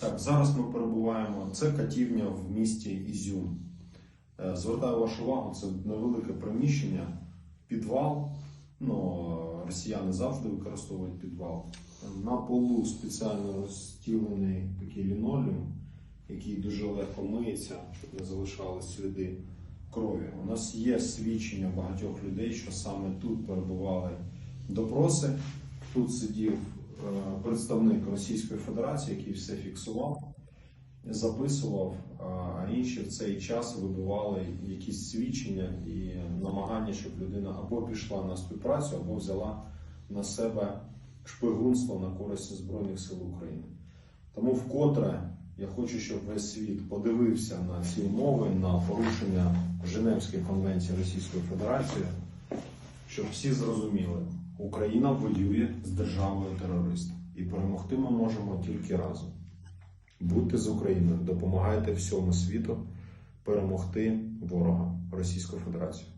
Так, зараз ми перебуваємо. Це катівня в місті Ізюм. Е, Звертаю вашу увагу, це невелике приміщення, підвал. Ну, е, росіяни завжди використовують підвал. На полу спеціально розстілений такий лінолеум, який дуже легко миється, щоб не залишались сліди крові. У нас є свідчення багатьох людей, що саме тут перебували допроси. Тут сидів представник Російської Федерації, який все фіксував, записував, а- а інші в цей час вибивали якісь свідчення і намагання, щоб людина або пішла на співпрацю, або взяла на себе шпигунство на користь Збройних сил України. Тому вкотре я хочу, щоб весь світ подивився на ці умови, на порушення Женевської конвенції Російської Федерації, щоб всі зрозуміли, Україна воює з державою терористом. І перемогти ми можемо тільки разом. Будьте з Україною, допомагайте всьому світу перемогти ворога Російської Федерації.